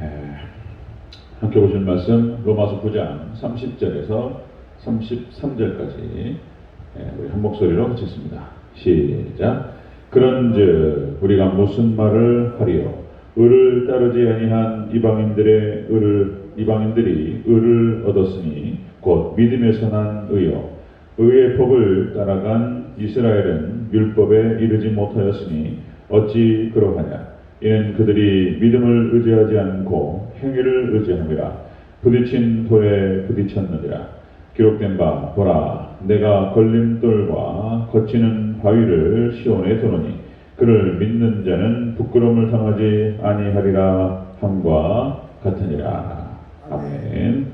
에, 함께 보실 말씀 로마서 9장 30절에서 33절까지 우리 한 목소리로 같이습니다 시작. 그런즉 우리가 무슨 말을 하리요? 의를 따르지 아니한 이방인들의 의를 이방인들이 의를 얻었으니 곧 믿음에서 난 의요. 의의 법을 따라간 이스라엘은 율법에 이르지 못하였으니 어찌 그러하냐? 이는 그들이 믿음을 의지하지 않고 행위를 의지함이라. 부딪힌 돌에 부딪혔느니라. 기록된 바 보라 내가 걸림돌과 거치는 바위를 시온에 두노니 그를 믿는 자는 부끄러움을 당하지 아니하리라 함과 같으니라. 아멘.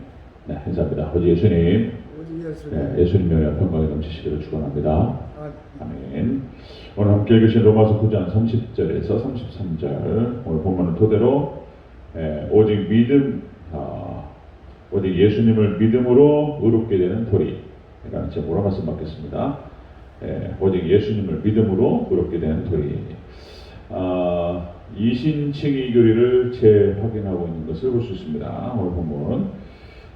네 감사합니다. 아버지 예수님. 오직 예수님. 네, 예수님 명예 평강에 넘치시기를 축원합니다 아, 아멘. 오늘 함께 읽으신 로마서 9장 30절에서 33절 오늘 본문을 토대로 에, 오직 믿음 아, 오직 예수님을 믿음으로 의롭게 되는 도리라는 제목으로 말씀 받겠습니다. 에, 오직 예수님을 믿음으로 의롭게 되는 도리. 아, 이신칭의 교리를 재확인하고 있는 것을 볼 수 있습니다. 오늘 본문.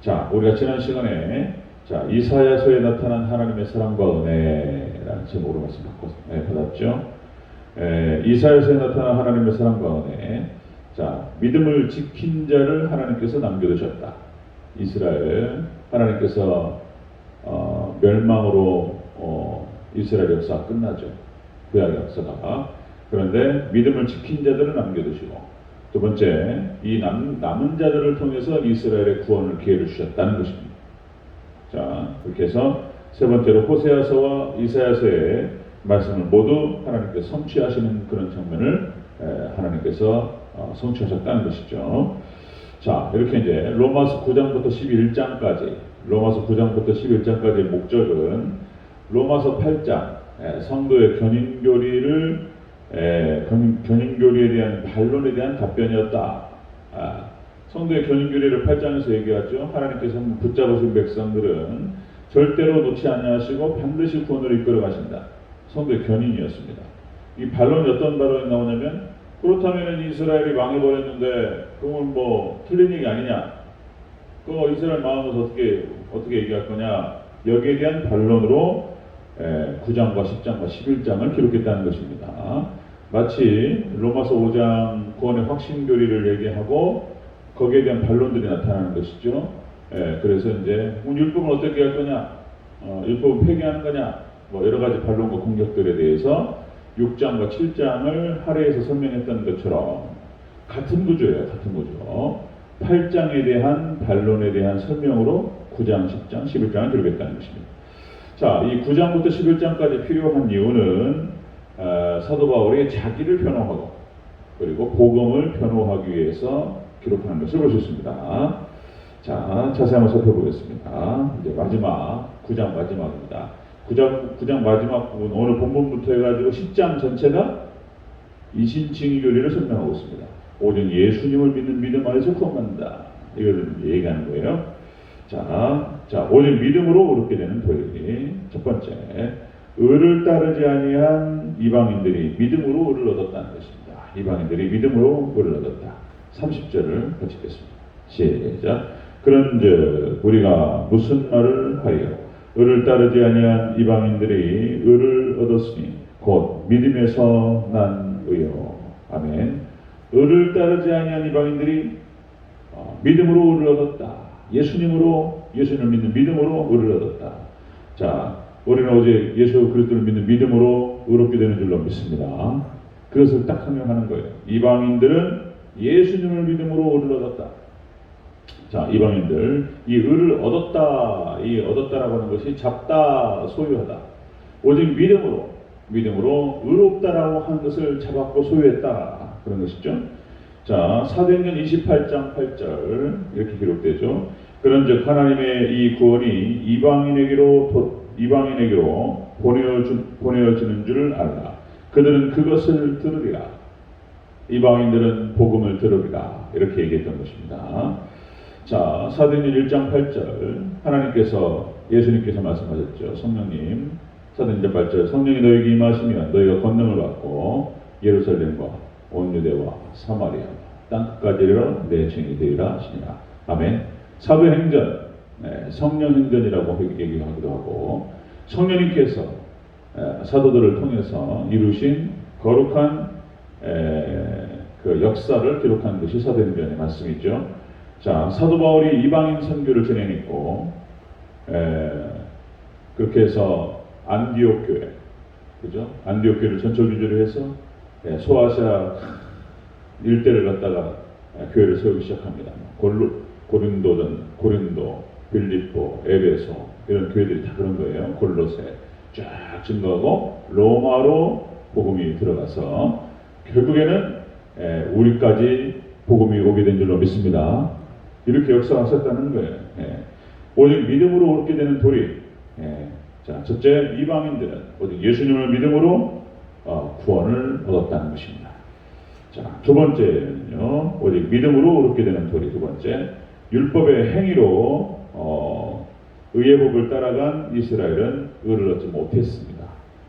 자, 우리가 지난 시간에 자, 이사야서에 나타난 하나님의 사랑과 은혜라는 제목으로 말씀 네, 받았죠. 에, 이사야서에 나타난 하나님의 사랑과 은혜. 자, 믿음을 지킨 자를 하나님께서 남겨두셨다. 이스라엘 하나님께서 어, 멸망으로 어, 이스라엘 역사가 끝나죠. 구약 역사가. 그런데 믿음을 지킨 자들을 남겨두시고 두 번째 이 남, 남은 자들을 통해서 이스라엘의 구원을 기회를 주셨다는 것입니다. 자 그렇게 해서 세 번째로 호세아서와 이사야서의 말씀을 모두 하나님께서 성취하시는 그런 장면을 에, 하나님께서 어, 성취하셨다는 것이죠. 자 이렇게 이제 로마서 9장부터 11장까지 로마서 9장부터 11장까지의 목적은 로마서 8장 에, 성도의 견인교리를 견인교리에 대한 반론에 대한 답변이었다. 아, 성도의 견인교리를 8장에서 얘기하죠. 하나님께서 붙잡으신 백성들은 절대로 놓지 아니하시고 반드시 구원을 이끌어 가신다. 성도의 견인이었습니다. 이 반론이 어떤 반론이 나오냐면 그렇다면 이스라엘이 망해버렸는데 그건 뭐 틀린 얘기 아니냐? 그거 이스라엘 망하면서 어떻게 어떻게 얘기할 거냐? 여기에 대한 반론으로 9장과 10장과 11장을 기록했다는 것입니다. 마치 로마서 5장 구원의 확신 교리를 얘기하고 거기에 대한 반론들이 나타나는 것이죠. 예, 그래서 이제 뭐 율법은 어떻게 할 거냐, 어, 율법은 폐기하는 거냐, 뭐 여러 가지 반론과 공격들에 대해서 6장과 7장을 할애해서 설명했던 것처럼 같은 구조예요, 같은 구조. 8장에 대한 반론에 대한 설명으로 9장, 10장, 11장을 기록했다는 것입니다. 자, 이 9장부터 11장까지 필요한 이유는 어, 사도 바울이 자기를 변호하고 그리고 복음을 변호하기 위해서 기록하는 것을 볼 수 있습니다. 자, 자세히 한번 살펴보겠습니다. 이제 마지막 9장 마지막입니다. 9장 9장 마지막 부분 오늘 본문부터 해가지고 10장 전체가 이신칭의 교리를 설명하고 있습니다. 오직 예수님을 믿는 믿음 안에서 구원받는다. 이걸 얘기하는 거예요. 자, 자, 오직 믿음으로 의롭게 되는 도리. 첫 번째, 의를 따르지 아니한 이방인들이 믿음으로 의를 얻었다는 것입니다. 이방인들이 믿음으로 의를 얻었다. 30절을 같이 읽겠습니다. 시작. 그런즉 우리가 무슨 말을 하여 의를 따르지 아니한 이방인들이 의를 얻었으니 곧 믿음에서 난 의요. 아멘. 의를 따르지 아니한 이방인들이 어, 믿음으로 의를 얻었다. 예수님으로 예수님을 믿는 믿음으로 의를 얻었다. 자, 우리는 어제 예수 그리스도를 믿는 믿음으로 의롭게 되는 줄로 믿습니다. 그것을 딱 설명하는 거예요. 이방인들은 예수님을 믿음으로 의를 얻었다. 자, 이방인들 이 의를 얻었다. 이 얻었다라고 하는 것이 잡다, 소유하다. 오직 믿음으로 믿음으로 의롭다라고 하는 것을 잡았고 소유했다. 그런 것이죠. 자, 사도행전 28장 8절 이렇게 기록되죠. 그런즉 하나님의 이 구원이 이방인에게로 도, 이방인에게로 보내어주, 보내어지는 줄을 알라. 그들은 그것을 들으리라. 이방인들은 복음을 들으리라. 이렇게 얘기했던 것입니다. 자, 사도행전 1장 8절 하나님께서 예수님께서 말씀하셨죠. 성령님 사도행전 8절 성령이 너에게 임하시면 너희가 권능을 받고 예루살렘과 온 유대와 사마리아 땅끝까지 이르러 내 증이 되리라 하시니라. 아멘. 사도행전, 네, 성령행전이라고 얘기하기도 하고 성령님께서 에, 사도들을 통해서 이루신 거룩한 에, 그 역사를 기록한 것이 사도행전의 말씀이죠. 자, 사도 바울이 이방인 선교를 진행했고 에, 그렇게 해서 안디옥 교회, 그죠? 안디옥 교회를 전철 유지를 해서 에, 소아시아 일대를 갖다가 에, 교회를 세우기 시작합니다. 골로, 고린도든 고린도, 빌립보, 에베소 이런 교회들이 다 그런 거예요. 골로새 쫙 증거하고 로마로 복음이 들어가서 결국에는 에, 우리까지 복음이 오게 된 줄로 믿습니다. 이렇게 역사하셨다는 거예요. 예. 오직 믿음으로 얻게 되는 도리. 예. 자, 첫째 이방인들은 오직 예수님을 믿음으로 어, 구원을 얻었다는 것입니다. 자, 두 번째는요, 오직 믿음으로 얻게 되는 도리. 두 번째, 율법의 행위로 어, 의의 법을 따라간 이스라엘은 의를 얻지 못했습니다.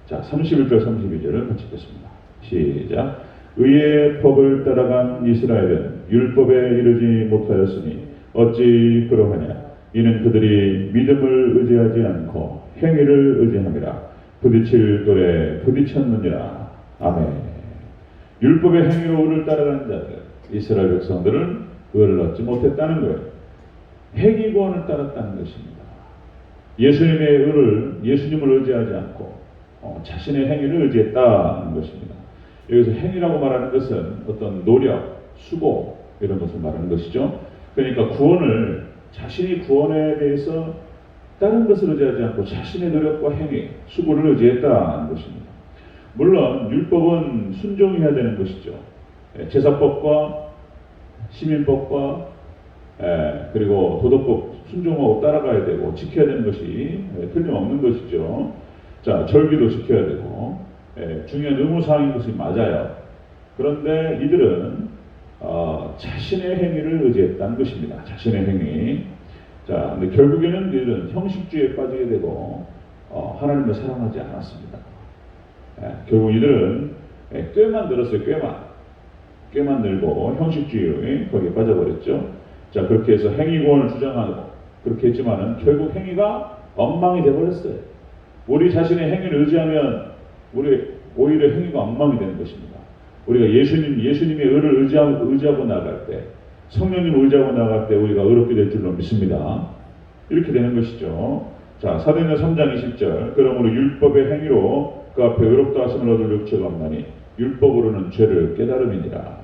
자, 31절, 32절을 같이 읽겠습니다. 시작. 의의 법을 따라간 이스라엘은 율법에 이르지 못하였으니 어찌 그러하냐? 이는 그들이 믿음을 의지하지 않고 행위를 의지함이라 부딪힐 돌에 부딪혔느니라. 아멘. 율법의 행위로 의를 따라가는 자들, 이스라엘 백성들은 의를 얻지 못했다는 거예요. 행위 구원을 따랐다는 것입니다. 예수님의 의를 예수님을 의지하지 않고 어, 자신의 행위를 의지했다는 것입니다. 여기서 행위라고 말하는 것은 어떤 노력, 수고 이런 것을 말하는 것이죠. 그러니까 구원을 자신이 구원에 대해서 다른 것을 의지하지 않고 자신의 노력과 행위, 수고를 의지했다는 것입니다. 물론 율법은 순종해야 되는 것이죠. 예, 제사법과 시민법과 예, 그리고 도덕법 순종하고 따라가야 되고 지켜야 되는 것이 예, 틀림없는 것이죠. 자 절기도 지켜야 되고 예, 중요한 의무사항인 것이 맞아요. 그런데 이들은 어, 자신의 행위를 의지했다는 것입니다. 자신의 행위. 자, 근데 결국에는 이들은 형식주의에 빠지게 되고 어, 하나님을 사랑하지 않았습니다. 예, 결국 이들은 예, 꾀만 늘었어요. 꾀만. 꾀만 늘고 형식주의에 거기에 빠져버렸죠. 자, 그렇게 해서 행위구원을 주장하고 그렇게 했지만은 결국 행위가 엉망이 되어버렸어요. 우리 자신의 행위를 의지하면 우리 오히려 행위가 엉망이 되는 것입니다. 우리가 예수님, 예수님의 의를 의지하고, 의지하고 나갈 때, 성령님 의지하고 나갈 때 우리가 의롭게 될 줄로 믿습니다. 이렇게 되는 것이죠. 자, 사도행전 3장 20절. 그러므로 율법의 행위로 그 앞에 의롭다 하심을 얻을 육체가 없나니 율법으로는 죄를 깨달음이니라.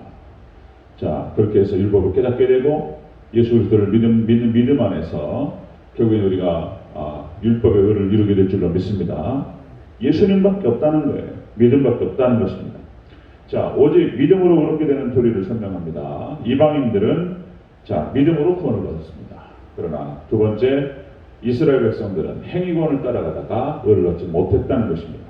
자, 그렇게 해서 율법을 깨닫게 되고 예수 그리스도를 믿음, 믿는 믿음 안에서 결국엔 우리가 아, 율법의 의를 이루게 될 줄로 믿습니다. 예수님밖에 없다는 거예요. 믿음밖에 없다는 것입니다. 자, 오직 믿음으로 의롭게 되는 도리를 설명합니다. 이방인들은 자, 믿음으로 구원을 받았습니다. 그러나 두 번째, 이스라엘 백성들은 행위권을 따라가다가 의를 얻지 못했다는 것입니다.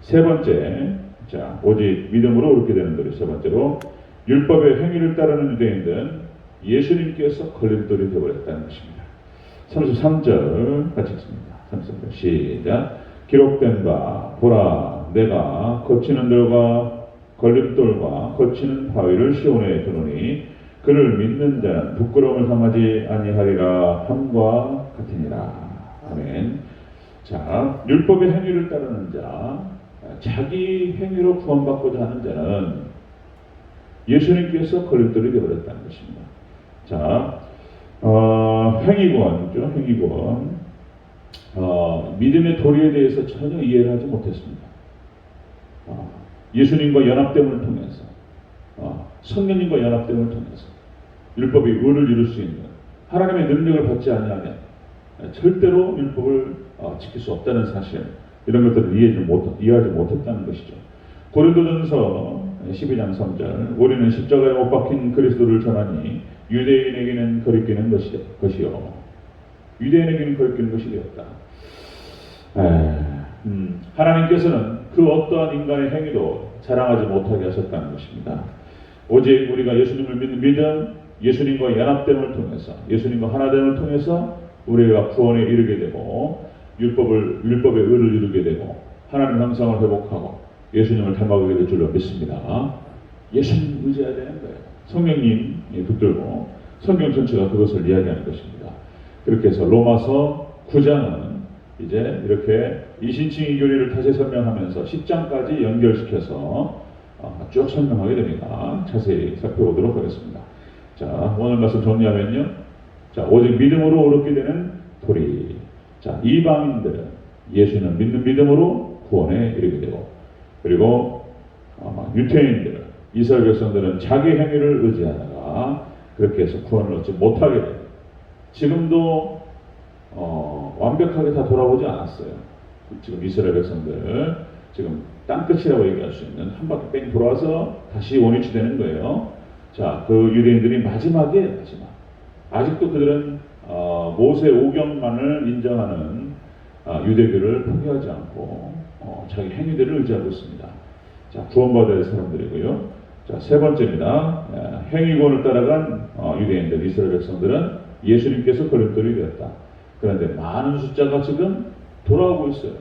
세 번째, 자, 오직 믿음으로 의롭게 되는 도리. 세 번째로, 율법의 행위를 따르는 유대인들은 예수님께서 걸림돌이 되어버렸다는 것입니다. 33절 같이 읽습니다. 33절 시작. 기록된 바 보라 내가 거치는 돌과 걸림돌과 거치는 바위를 시온에 두노니 그를 믿는 자는 부끄러움을 당하지 아니하리라 함과 같으니라. 아멘. 자, 율법의 행위를 따르는 자, 자기 행위로 구원받고자 하는 자는 예수님께서 걸림돌이 되어버렸다는 것입니다. 자, 어, 행위권이죠. 행위권. 어, 믿음의 도리에 대해서 전혀 이해를 하지 못했습니다. 어, 예수님과 연합됨을 통해서, 어, 성령님과 연합됨을 통해서 율법이 의를 이룰 수 있는 하나님의 능력을 받지 않으면 절대로 율법을 어, 지킬 수 없다는 사실 이런 것들을 이해하지, 못, 이해하지 못했다는 것이죠. 고린도전서 12장 3절 우리는 십자가에 못 박힌 그리스도를 전하니 유대인에게는 거리끼는 것이, 것이요 유대인에게는 거리끼는 것이 되었다. 에, 음, 하나님께서는 그 어떠한 인간의 행위도 자랑하지 못하게 하셨다는 것입니다. 오직 우리가 예수님을 믿는 믿음, 예수님과 연합됨을 통해서, 예수님과 하나됨을 통해서 우리가 구원에 이르게 되고 율법을 율법의 의를 이루게 되고 하나님 형상을 회복하고 예수님을 닮아가게 될 줄로 믿습니다. 예수님 의지해야 되는 거예요. 성령님이 붙들고 성경 전체가 그것을 이야기하는 것입니다. 그렇게 해서 로마서 9장은 이제 이렇게 이신칭의 교리를 다시 설명하면서 10장까지 연결시켜서 어, 쭉 설명하게 됩니다. 자세히 살펴보도록 하겠습니다. 자, 오늘 말씀 정리하면요. 자, 오직 믿음으로 어렵게 되는 도리. 자, 이방인들은 예수는 믿는 믿음으로 구원에 이르게 되고, 그리고 어, 유태인들은 이스라엘 백성들은 자기 행위를 의지하다가 그렇게 해서 구원을 얻지 못하게 돼요. 지금도 어, 완벽하게 다 돌아오지 않았어요. 지금 이스라엘 백성들 지금 땅끝이라고 얘기할 수 있는 한 바퀴 뺑 돌아와서 다시 원위치 되는 거예요. 자, 그 유대인들이 마지막이에요, 마지막. 아직도 그들은 어, 모세 오경만을 인정하는 아, 유대교를 포기하지 않고 어, 자기 행위들을 의지하고 있습니다. 자, 구원받아야 될 사람들이고요. 자, 세 번째입니다. 예, 행위권을 따라간 어, 유대인들, 이스라엘 백성들은 예수님께서 걸림돌이 되었다. 그런데 많은 숫자가 지금 돌아오고 있어요.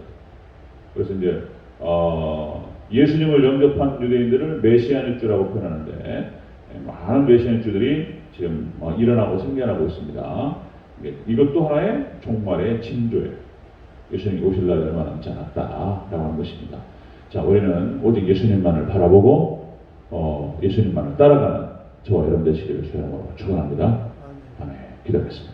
그래서 이제 어, 예수님을 영접한 유대인들을 메시아닉주라고 표현하는데 예, 많은 메시아닉주들이 지금 어, 일어나고 생겨나고 있습니다. 이게- 이것도 하나의 종말의 징조예요. 예수님이 오실 날이 얼마 남지 않았다라고 하는 것입니다. 자, 우리는 오직 예수님만을 바라보고 어, 예수님만을 따라가는 저와 여러분 되시기를 이름으로 축원합니다. 아멘. 기도하겠습니다.